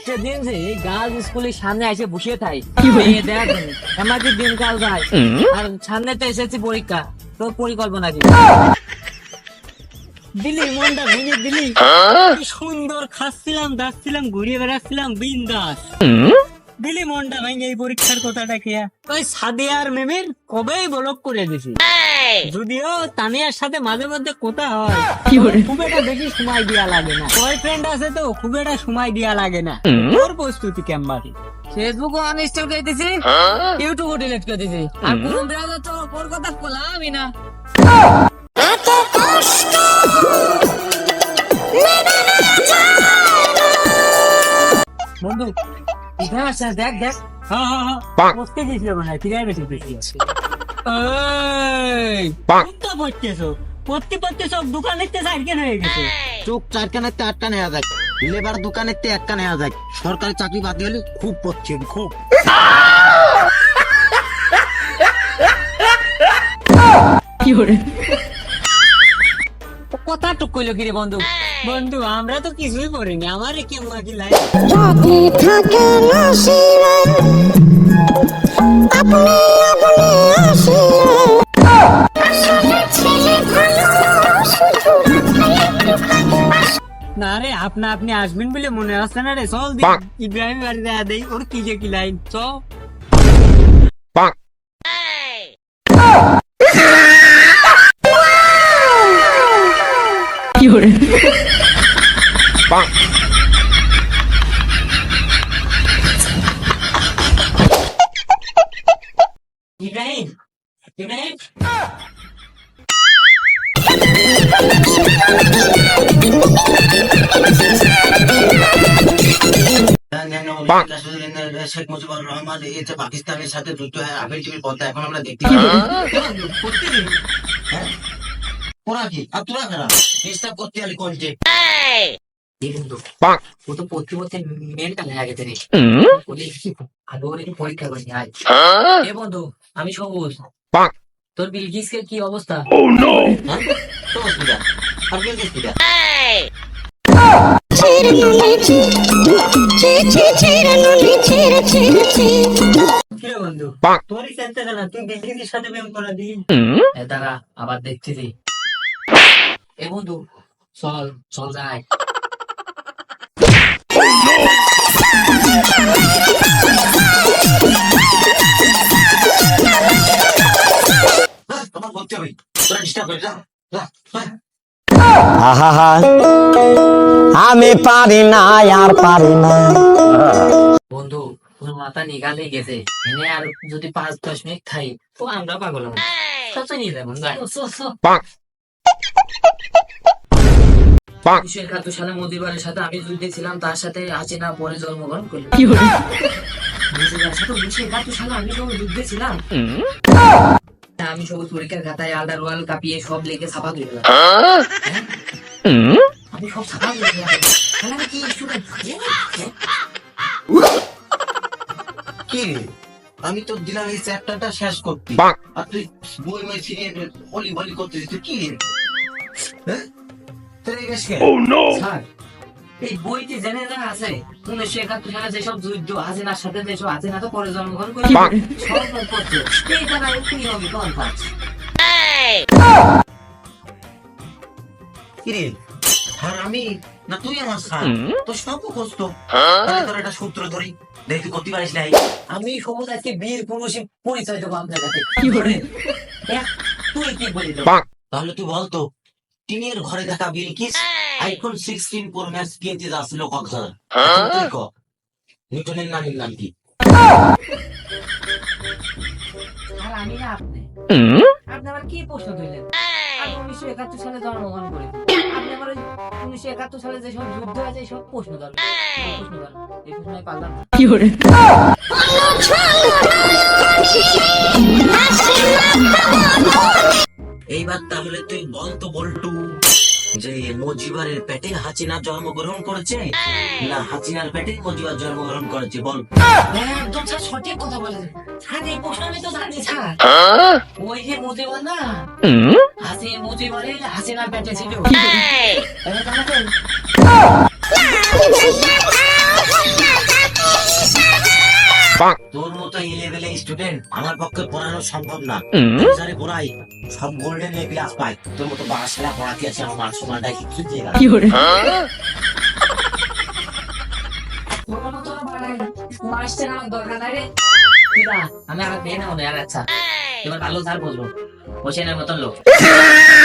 টেস্টের দিন যে গার্লস স্কুলের সামনে এসে বসে থাই। মেয়ে দেখ দিনকাল যায় আর সামনে তো এসেছে পরীক্ষা। তোর পরিকল্পনা কি? দিলি মনটা ভেঙে দিলি। কি সুন্দর খাচ্ছিলাম দাচ্ছিলাম ঘুরিয়ে বেড়াচ্ছিলাম বিন্দাস। দিলি মনটা ভেঙে এই পরীক্ষার কথাটা খেয়া ওই সাদিয়ার মেমের কবেই ব্লক করে দিছি। যদিও তানিয়ার সাথে মাঝে মধ্যে কথা হয় খুব একটা বেশি সময় দিয়া লাগে না। বয়ফ্রেন্ড আছে তো খুব একটা সময় দিয়া লাগে না। ওর প্রস্তুতি কেমবাকি ফেসবুক আনইনস্টল করে দিছি ইউটিউব ডিলিট করে দিছি। আর কোন ব্রাউজার তো ওর কথা বললামই না! বন্ধু দেখ দেখ হ্যাঁ হ্যাঁ হ্যাঁ। বসতে গেছিল মনে হয় ফিরে বেশি বেশি কোনটা পড়তেছো? পড়তে পড়তে সব সাইকেল হয়ে গেছে। চোখ আটটা নেওয়া যায় লেবার দোকানের তে একটা নেওয়া যায়। সরকারি চাকরি বাদ গেলে খুব পড়ছে খুব। কথা টুক কইলো কি রে বন্ধু বন্ধু আমরা তো কিছুই করিনি। আমার কি মাগি লাই থাকে না শিরে আপনি আপনি না রে আপনা আপনি আসবেন বলে মনে হচ্ছে না রে। চল দি ইব্রাহিম বাড়ি দেয়া দেই। ওর কি যে কি লাইন? চ। শেখ মুজিবুর রহমান এই যে পাকিস্তানের সাথে হয় আবির জিবির এখন আমরা দেখতে পাই হ্যাঁ? ওরা কি? আর তোরা কারা? ডিস্টার্ব করতে আলি কলছে ও তো পড়তে পড়তে মেন্টাল হয়ে গেছে রে আগে ওর একটু পরীক্ষা করে আয়। এ বন্ধু আমি সবুজ। তোর বিলকিসের কি অবস্থা? হ্যাঁ? আর কে অসুবিধা তোরই চিন্তা না তুই বিলকিসের সাথে প্রেম করা দি দাঁড়া আবার দেখতেছি এ বন্ধু চল চল যাই। হ্যাঁ, তোমার বলতে হবে। তোরা ডিস্টার্ব করে যা যা যা। আহা আমি পারি না আর পারি না। মাথা নিগালে গেছে। এনে আর যদি পাঁচ দশ মিনিট খাই তো আমরা পাগল হব নিয়ে যাব উনিশশো একাত্তর সালে মোদিবারের সাথে আমি যুদ্ধে ছিলাম তার সাথে হাসিনা পরে জন্মগ্রহণ উনিশশো একাত্তর সালে আমি যখন যুদ্ধে ছিলাম আমি সবুজ পরীক্ষার খাতায় আল্ডার ওয়াল কাপিয়ে সব লিখে ছাপা দিয়ে দিলাম। হ্যাঁ? আমি সব ছাপা দিয়ে দিলাম। কি student? কি রে? আমি তো দিলাম এই চ্যাপ্টারটা শেষ করতে। আর তুই বই বই ছিনিয়ে বলি বলি করতেছিস তুই কি রে? হ্যাঁ? তোর এই বেশ? স্যার এই বইতে জেনে না আছে উনিশশো একাত্তর সালে যেসব যুদ্ধ হাসিনার সাথে যেসব হাসিনা তো পরে জন্মগ্রহণ করে সব পড়ছে এই দ্বারা কি হবে কোন কাজ কি স্যার আমি না তুই আমার স্যার। তো সব মুখস্ত তাহলে তোর একটা সূত্র ধরি। দেখি করতে পারিস নাই। আমি আজকে বীর পুরুষের পরিচয় দেবো আপনার কাছে। কি করে তুই কি বলি তাহলে তুই বলতো টিনের ঘরে থাকা Bilkis? IPhone sixteen pro max কিনতে যাচ্ছিল কক্সবাজার। ক? নিউটনের নামের নাম কি? আর আমি না আপনি। আপনি আমার কি প্রশ্ন দিলেন আমি উনিশশো একাত্তর সালে জন্মগ্রহণ করি আপনি আমার উনিশশো একাত্তর সালে যেসব যুদ্ধ আছে সব প্রশ্ন দল প্রশ্ন দল এই প্রশ্ন আমি পারলাম না। মজিবারের পেটে হাসিনা জন্মগ্রহণ করেছে? না হাসিনার পেটে মজিবার জন্মগ্রহণ করেছে বল। একদম স্যার সঠিক কথা বলেছেন। স্যার এই প্রশ্ন আমি তো জানি স্যার। ওই যে মুজিবর না? হাসি মুজিবরে হাসিনার পেটে ছিল। তোর মতো এই স্টুডেন্ট আমার পক্ষে পড়ানো সম্ভব না। যারে পড়াই। সব গোল্ডেন এ প্লাস পাই। তোর মতো বাসরা পড়াতে আছে? আমার মান সম্মানটা কিছু দিয়ে গেল। মাস্টার আমার দরকার নাই রে। আমি আর দেই না মনে আর আচ্ছা এবার ভালো ধার বলব। হোসেনের মতন লোক।